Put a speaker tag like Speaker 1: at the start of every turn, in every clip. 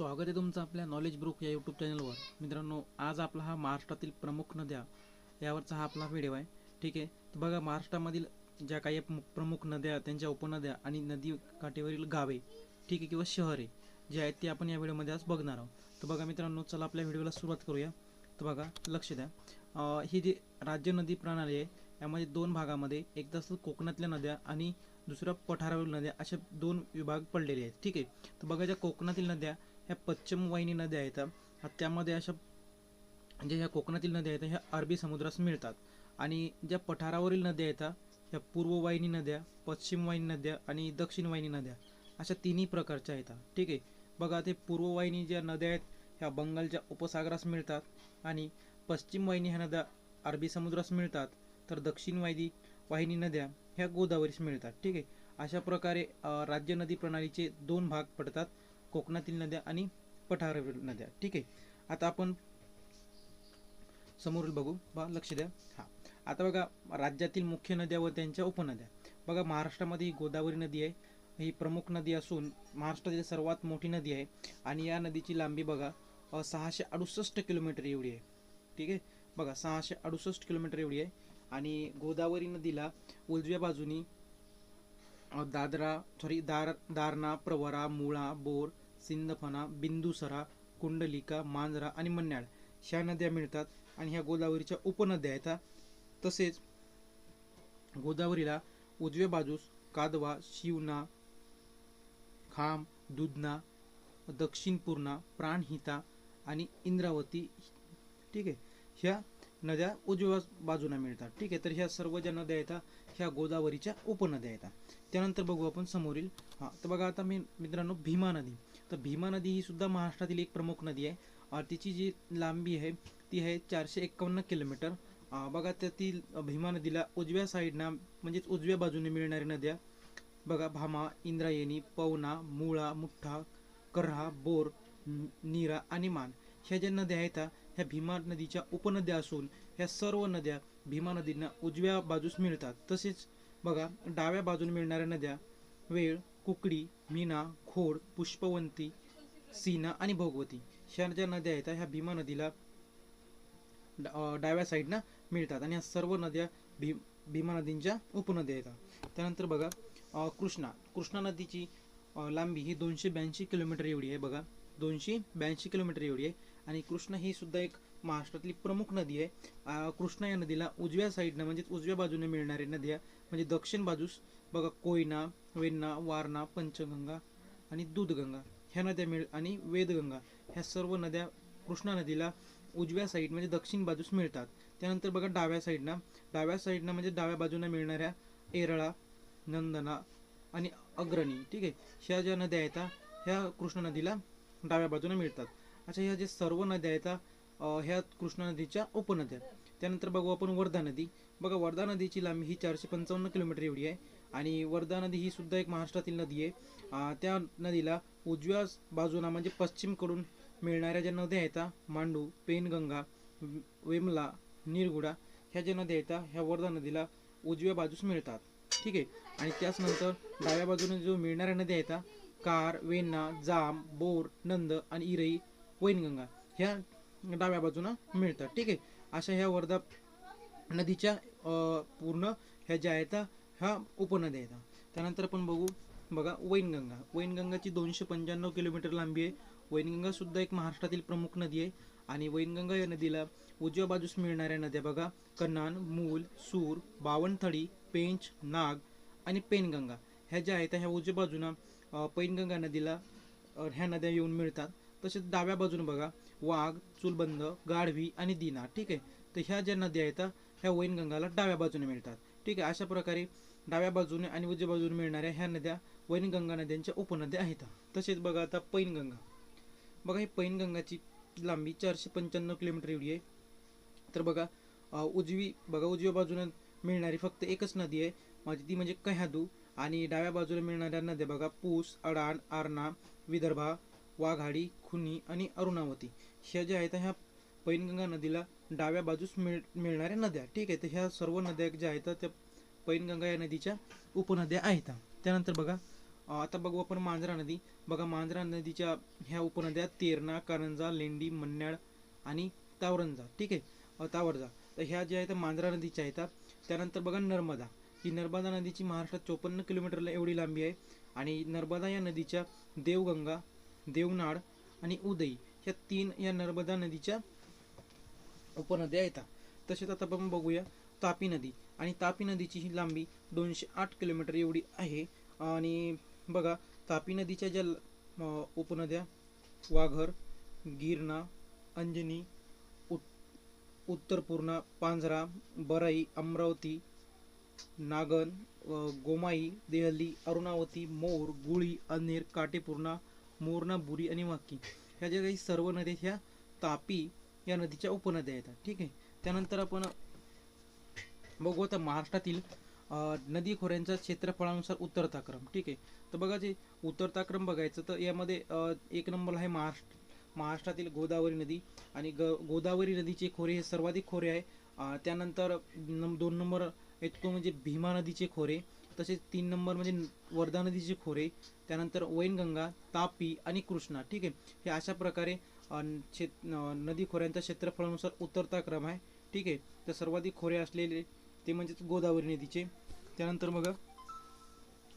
Speaker 1: स्वागत आहे तुमचं आपल्या नॉलेज ब्रुक या यूट्यूब चॅनलवर मित्रांनो आज आपला हा महाराष्ट्रातील प्रमुख नद्या यावरचा हा आपला व्हिडिओ आहे. ठीक आहे? तर बघा महाराष्ट्रामधील ज्या काही प्रमुख नद्या त्यांच्या उपनद्या आणि नदी काठेवरील गावे ठीक आहे किंवा शहरे जे आहेत ते आपण या व्हिडिओमध्ये आज बघणार आहोत. तर बघा मित्रांनो चला आपल्या व्हिडिओला सुरुवात करूया. तर बघा लक्ष द्या. ही जी राज्य नदी प्रणाली आहे यामध्ये दोन भागामध्ये एक तर कोकणातल्या नद्या आणि दुसऱ्या पठारावरील नद्या असे दोन विभाग पडलेले आहेत. ठीक आहे? तर बघा ज्या कोकणातील नद्या ह्या पश्चिम वाहिनी नद्या आहेत. हा त्यामध्ये अशा म्हणजे ह्या कोकणातील नद्या आहेत ह्या अरबी समुद्रास मिळतात. आणि ज्या पठारावरील नद्या आहेत ह्या पूर्व वाहिनी नद्या पश्चिम वाहिनी नद्या आणि दक्षिण वाहिनी नद्या अशा तिन्ही प्रकारच्या आहेत. ठीक आहे? बघा ते पूर्व वाहिनी ज्या नद्या आहेत ह्या बंगालच्या उपसागरास मिळतात आणि पश्चिम वाहिनी ह्या नद्या अरबी समुद्रास मिळतात. तर दक्षिण वाहिनी वाहिनी नद्या ह्या गोदावरीस मिळतात. ठीक आहे? अशा प्रकारे राज्य नदी प्रणालीचे दोन भाग पडतात. कोकणातील नद्या आणि पठारावरील नद्या. ठीक आहे? आता आपण समोरील बघू. बा लक्ष द्या. हा. आता बघा राज्यातील मुख्य नद्या व त्यांच्या उपनद्या. बघा महाराष्ट्रामध्ये ही गोदावरी नदी आहे. ही प्रमुख नदी असून महाराष्ट्रातील सर्वात मोठी नदी आहे. आणि या नदीची लांबी बघा सहाशे अडुसष्ट किलोमीटर एवढी आहे. ठीक आहे? बघा सहाशे अडुसष्ट किलोमीटर एवढी आहे. आणि गोदावरी नदीला उजव्या बाजूनी दादरा सॉरी दार दारणा प्रवरा मुळा बोर सिंदफणा बिंदुसरा कुंडलिका मांजरा आणि मन्याड ह्या नद्या मिळतात आणि ह्या गोदावरीच्या उपनद्या येतात तसेच गोदावरीला उजव्या बाजूस कादवा शिवना खाम दुधना दक्षिण पूर्णा प्राणहिता आणि इंद्रावती ठीक आहे. ह्या नद्या उजव्या बाजूला मिळतात ठीक आहे. तर ह्या सर्व ज्या नद्या येतात ह्या गोदावरीच्या उपनद्या येतात त्यानंतर बघू आपण समोरील हां. तर बघा आता मी मित्रांनो भीमा नदी. तर भीमा नदी ही सुद्धा महाराष्ट्रातील एक प्रमुख नदी आहे. तिची जी लांबी आहे ती आहे चारशे एक्कावन्न किलोमीटर. बघा त्यातील भीमा नदीला उजव्या साईडना म्हणजेच उजव्या बाजूने मिळणाऱ्या नद्या बघा भामा इंद्रायणी पवना मुळा मुठ्ठा कर्हा बोर नीरा आणि मान. ह्या ज्या नद्या आहेत ह्या भीमा नदीच्या उपनद्या असून ह्या सर्व नद्या भीमा नदींना उजव्या बाजूस मिळतात. तसेच बघा डाव्या बाजूने मिळणाऱ्या नद्या वेळ कुकडी मीना खोड पुष्पवंती सीना आणि भोगवती ह्या ज्या नद्या आहेत ह्या भीमा नदीला डाव्या साईडनं मिळतात. आणि ह्या सर्व नद्या भी भीमा नदींच्या उपनद्या आहेत. त्यानंतर बघा कृष्णा. कृष्णा नदीची लांबी ही दोनशे ब्याऐंशी किलोमीटर एवढी आहे बघा. दोनशे ब्याऐंशी किलोमीटर एवढी आहे. आणि कृष्णा ही सुद्धा एक महाराष्ट्रातली प्रमुख नदी आहे. कृष्णा या नदीला उजव्या साईडनं म्हणजेच उजव्या बाजूने मिळणाऱ्या नद्या म्हणजे दक्षिण बाजूस बघा कोयना वेण्णा वारणा पंचगंगा आणि दूधगंगा. ह्या नद्या मिळ आणि वेदगंगा. ह्या सर्व नद्या कृष्णा नदीला उजव्या साईड म्हणजे दक्षिण बाजूस मिळतात. त्यानंतर बघा डाव्या साईडनं डाव्या साईडनं म्हणजे डाव्या बाजूने मिळणाऱ्या एरळा नंदना आणि अग्रणी. ठीक आहे? ह्या ज्या नद्या आहेत ह्या कृष्णा नदीला डाव्या बाजूने मिळतात. अच्छा ह्या ज्या सर्व नद्या आहेत ह्या कृष्णा नदीच्या उपनद्या. त्यानंतर बघू आपण वर्धा नदी. बघा वर्धा नदीची लांबी ही चारशे पंचावन्न किलोमीटर एवढी आहे. आणि वर्धा नदी ही सुद्धा एक महाराष्ट्रातील नदी आहे. त्या नदीला उजव्या बाजूला म्हणजे पश्चिमकडून मिळणाऱ्या ज्या नद्या आहेत मांडू पेनगंगा वेमला निरगुडा ह्या ज्या नद्या आहेत ह्या वर्धा नदीला उजव्या बाजूस मिळतात. ठीक आहे? आणि त्याच नंतर डाव्या बाजूने जो मिळणाऱ्या नद्या आहेत कार वेण्णा जाम बोर नंद आणि इरई वैनगंगा ह्या डाव्या बाजूनं मिळतात. ठीक आहे? अशा ह्या वर्धा नदीच्या पूर्ण ह्या ज्या आहेत ह्या उपनद्या आहेत त्यानंतर आपण बघू बघा वैनगंगा. वैनगंगाची दोनशे पंच्याण्णव किलोमीटर लांबी आहे. वैनगंगा सुद्धा एक महाराष्ट्रातील प्रमुख नदी आहे. आणि वैनगंगा या नदीला उजव्या बाजूस मिळणाऱ्या नद्या बघा कन्हान मूल सूर बावनथळी पेंच नाग आणि पेनगंगा. ह्या ज्या आहेत ह्या उजव्या बाजूनं पैनगंगा नदीला ह्या नद्या येऊन मिळतात. तसेच डाव्या बाजूनं बघा वाघ चुलबंद गाढवी आणि दिना. ठीक आहे? तर ह्या ज्या नद्या आहेत ह्या वैनगंगाला डाव्या बाजूने मिळतात. ठीक आहे? अशा प्रकारे डाव्या बाजूने आणि उजव्या बाजूने मिळणाऱ्या ह्या नद्या वैनगंगा नद्यांच्या उपनद्या आहेत. तसेच बघा आता पैनगंगा. बघा ही पैनगंगाची लांबी चारशे पंच्याण्णव किलोमीटर एवढी आहे. तर बघा उजवी बघा उजव्या बाजूने मिळणारी फक्त एकच नदी आहे. म्हणजे ती म्हणजे कह्यादू आणि डाव्या बाजूला मिळणाऱ्या नद्या बघा पूस अडाण आरणा विदर्भा वाघाडी खुनी आणि अरुणावती. ह्या ज्या आहेत ह्या पैनगंगा नदीला डाव्या बाजूस मिळ मिळणाऱ्या नद्या. ठीक आहे तर ह्या सर्व नद्या ज्या आहेत त्या पैनगंगा या नदीच्या उपनद्या आहेत. त्यानंतर बघा आता बघू आपण मांजरा नदी. बघा मांजरा नदीच्या ह्या उपनद्या तेरणा करंजा लेंडी मन्याळ आणि तावरंजा. ठीक आहे? तावरजा. तर ह्या ज्या आहेत मांजरा नदीच्या आहेत त्यानंतर बघा नर्मदा. ही नर्मदा नदीची महाराष्ट्रात चोपन्न किलोमीटरला एवढी लांबी आहे. आणि नर्मदा या नदीच्या देवगंगा देवनाड आणि उदई ह्या तीन या नर्मदा नदीच्या उपनद्या येतात तसेच आता आपण बघूया तापी नदी आणि तापी नदीची ही लांबी दोनशे आठ किलोमीटर एवढी आहे. आणि बघा तापी नदीच्या ज्या ल- उपनद्या वाघर गिरणा अंजनी उत उत्तर पूर्णा पांझरा बराई अमरावती नागन गोमाई देहली अरुणावती मोर गुळी अनेर काटेपूर्णा मोरणा बुरी आणि वाकी ह्या ज्या काही सर्व नद्या ह्या तापी या नदीच्या उपनद्या येतात ठीक आहे? त्यानंतर आपण बघू आता महाराष्ट्रातील नदी खोऱ्यांच्या क्षेत्रफळानुसार उतरता क्रम ठीक आहे? तर बघा जे उतरता क्रम बघायचं तर यामध्ये एक नंबरला आहे महाराष्ट्र महाराष्ट्रातील गोदावरी नदी आणि ग गोदावरी नदीचे खोरे हे सर्वाधिक खोरे आहे. त्यानंतर नम दोन नंबर येतो तो म्हणजे भीमा नदीचे खोरे तसेच तीन नंबर म्हणजे वर्धा नदीचे खोरे त्यानंतर वैनगंगा तापी आणि कृष्णा ठीक आहे? हे अशा प्रकारे अं, नदी खोऱ्यांच्या क्षेत्रफळानुसार उतरता क्रम आहे ठीक आहे? तर सर्वाधिक खोरे असलेले ते म्हणजेच गोदावरी नदीचे. त्यानंतर बघा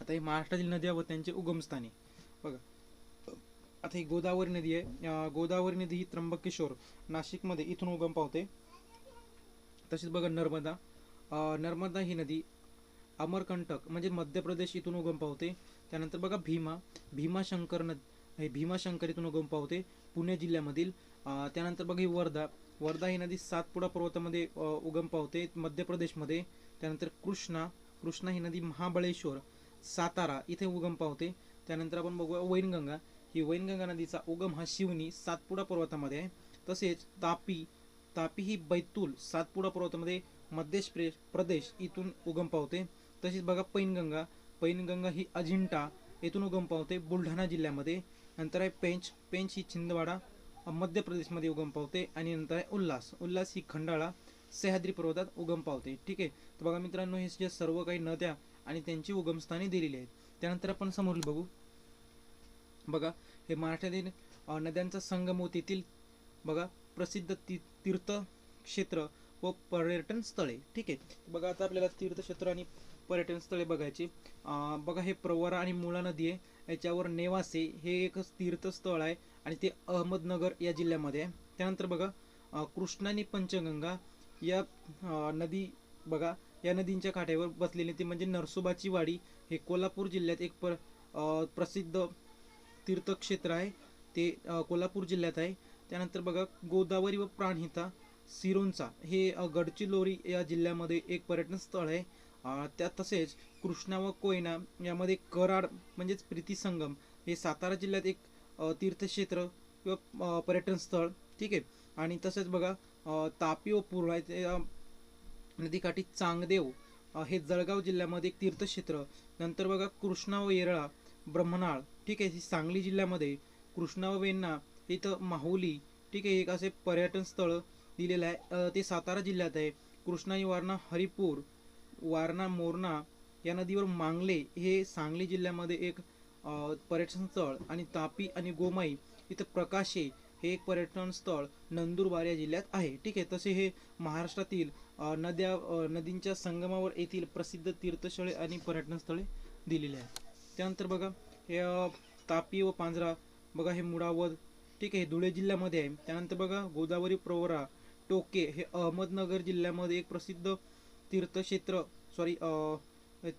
Speaker 1: आता हे महाराष्ट्रातील नद्या व त्यांचे उगमस्थाने. बघा आता ही गोदावरी नदी आहे. गोदावरी नदी ही त्र्यंबकेश्वर नाशिकमध्ये इथून उगम पावते. तसेच बघा नर्मदा. नर्मदा ही नदी अमरकंटक म्हणजे मध्य प्रदेश इथून उगम पावते. त्यानंतर बघा भीमा भीमाशंकर नद भीमाशंकर इथून उगम पावते पुणे जिल्ह्यामधील. त्यानंतर बघा ही वर्धा. वर्धा ही नदी सातपुडा पर्वतामध्ये उगम पावते. मध्य प्रदेशमध्ये त्यानंतर कृष्णा. कृष्णा ही नदी महाबळेश्वर सातारा इथे उगम पावते. त्यानंतर आपण बघूया वैनगंगा. ही वैनगंगा नदीचा उगम हा शिवनी सातपुडा पर्वतामध्ये आहे. तसेच तापी तापी ही बैतूल सातपुडा पर्वतामध्ये मध्य प्रदेश इथून उगम पावते. तसेच बघा पैनगंगा. पैनगंगा ही अजिंठा येथून उगम पावते बुलढाणा जिल्ह्यामध्ये. नंतर आहे पेंच पेंच ही छिंदवाडा. मध्य प्रदेशमध्ये उगम पावते आणि नंतर आहे उल्हास. उल्हास ही खंडाळा सह्याद्री पर्वतात उगम पावते. ठीक आहे? तर बघा मित्रांनो हे जे सर्व काही नद्या आणि त्यांची उगमस्थाने दिलेली आहेत त्यानंतर आपण समोर बघू. बघा हे महाराष्ट्रातील नद्यांचा संगम व तेथील बघा प्रसिद्ध ती तीर्थक्षेत्र व पर्यटन स्थळे. ठीक आहे? बघा आता आपल्याला तीर्थक्षेत्र आणि पर्यटन स्थळे बघायची. बघा हे प्रवरा आणि मुळा नदी आहे. याच्यावर नेवासे हे एक तीर्थस्थळ आहे. आणि ते अहमदनगर या जिल्ह्यामध्ये आहे. त्यानंतर बघा अं, आणि पंचगंगा या नदी बघा या नदींच्या काठ्यावर बसलेली ती म्हणजे नरसोबाची वाडी हे कोल्हापूर जिल्ह्यात एक पर प्रसिद्ध तीर्थक्षेत्र आहे. ते कोल्हापूर जिल्ह्यात आहे. त्यानंतर बघा गोदावरी व प्राणहिता सिरोंचा हे गडचिलोरी या जिल्ह्यामध्ये एक पर्यटन स्थळ आहे त्या तसेच कृष्णा व कोयना यामध्ये कराड म्हणजेच प्रीती संगम हे सातारा जिल्ह्यात एक तीर्थक्षेत्र किंवा पर्यटन स्थळ ठीक आहे? आणि तसेच बघा तापी व पूर्णा ते नदीकाठी चांगदेव हे जळगाव जिल्ह्यामध्ये एक तीर्थक्षेत्र. नंतर बघा कृष्णा व येरळा ब्रह्मनाळ ठीक आहे? सांगली जिल्ह्यामध्ये कृष्णा व वेण्णा इथं माहुली ठीक आहे? एक असे पर्यटन स्थळ दिलेलं आहे. ते सातारा जिल्ह्यात आहे. कृष्णा आणि वारणा हरिपूर वारणा मोरणा या नदीवर मांगले हे सांगली जिल्ह्यामध्ये एक पर्यटन स्थळ आणि तापी आणि गोमाई इथं प्रकाशे हे एक पर्यटन स्थळ नंदुरबार या जिल्ह्यात आहे. ठीक आहे तसे हे महाराष्ट्रातील नद्या नदींच्या संगमावर येथील प्रसिद्ध तीर्थस्थळे आणि पर्यटन स्थळे दिलेली आहेत. त्यानंतर बघा हे तापी व पांजरा बघा हे मुळावद ठीक आहे धुळे जिल्ह्यामध्ये आहे. त्यानंतर बघा गोदावरी प्रवरा टोके हे अहमदनगर जिल्ह्यामध्ये एक प्रसिद्ध तीर्थक्षेत्र सॉरी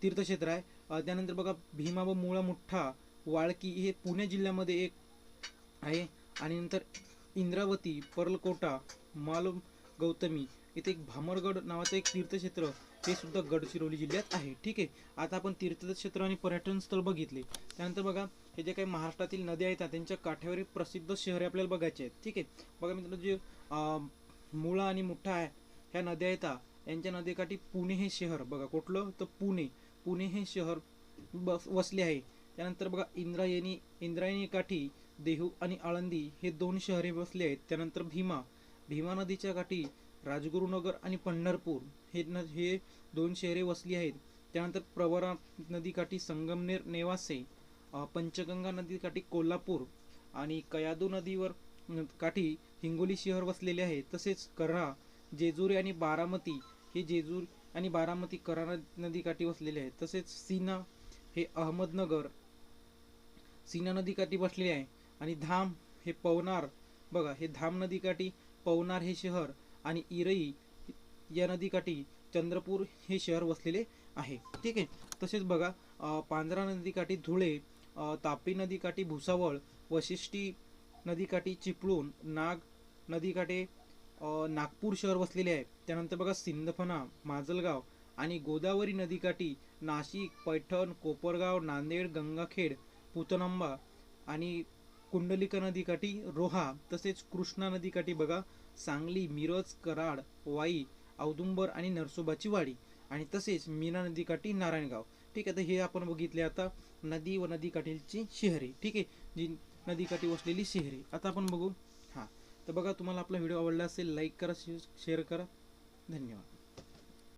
Speaker 1: तीर्थक्षेत्र आहे. त्यानंतर बघा भीमा व मुळा मुठ्ठा वाळकी हे पुणे जिल्ह्यामध्ये एक आहे. आणि नंतर इंद्रावती पर्लकोटा माल गौतमी इथे एक भामरगड नावाचं एक तीर्थक्षेत्र हे सुद्धा गडचिरोली जिल्ह्यात आहे. ठीक आहे? आता आपण तीर्थक्षेत्र आणि पर्यटन स्थळ बघितले. त्यानंतर बघा हे जे काही महाराष्ट्रातील नद्या आहेत त्यांच्या काठावरील प्रसिद्ध शहरे आपल्याला बघायचे आहेत. ठीक आहे? बघा मित्रांनो जे मुळा आणि मुठा आहे ह्या नद्या येतात यांच्या नदीकाठी पुणे हे शहर बघा कुठलं? तर पुणे. पुणे हे शहर बस वसले आहे. त्यानंतर बघा इंद्रायणी इंद्रायणी काठी देहू आणि आळंदी हे दोन शहरे वसले आहेत. त्यानंतर भीमा भीमा नदीच्या काठी राजगुरुनगर आणि पंढरपूर हे न हे दोन शहरे वसली आहेत. त्यानंतर प्रवरा नदीकाठी संगमनेर नेवासे पंचगंगा नदीकाठी कोल्हापूर आणि कयादू नदीवर न- काठी हिंगोली शहर वसलेले आहे. तसेच कऱ्हा जेजुरी आणि बारामती हे जेजूर आणि बारामती करा नदीकाठी वसलेले आहे तसेच सीना हे अहमदनगर सीना नदीकाठी बसलेले आहे. आणि धाम हे पवनार. बघा हे धाम नदीकाठी पवनार हे शहर आणि इरई या नदीकाठी चंद्रपूर हे शहर वसलेले आहे. ठीक आहे? तसेच बघा पांजरा पांझरा नदीकाठी धुळे तापी नदीकाठी भुसावळ वशिष्ठी नदीकाठी चिपळूण नाग नदीकाठी नागपूर शहर वसलेले आहे. त्यानंतर बघा सिंदफणा माजलगाव आणि गोदावरी नदीकाठी नाशिक पैठण कोपरगाव नांदेड गंगाखेड पुतनंबा आणि कुंडलिका नदीकाठी रोहा तसेच कृष्णा नदीकाठी बघा सांगली मिरज कराड वाई औदुंबर आणि नरसोबाची वाडी आणि तसेच मीना नदीकाठी नारायणगाव. ठीक आहे तर हे आपण बघितले आता नदी व नदीकाठीची शहरे. ठीक आहे जी नदीकाठी वसलेली शहरे. आता आपण बघू तर बघा तुम्हाला आपला व्हिडिओ आवडला असेल लाईक करा शेअर करा. धन्यवाद.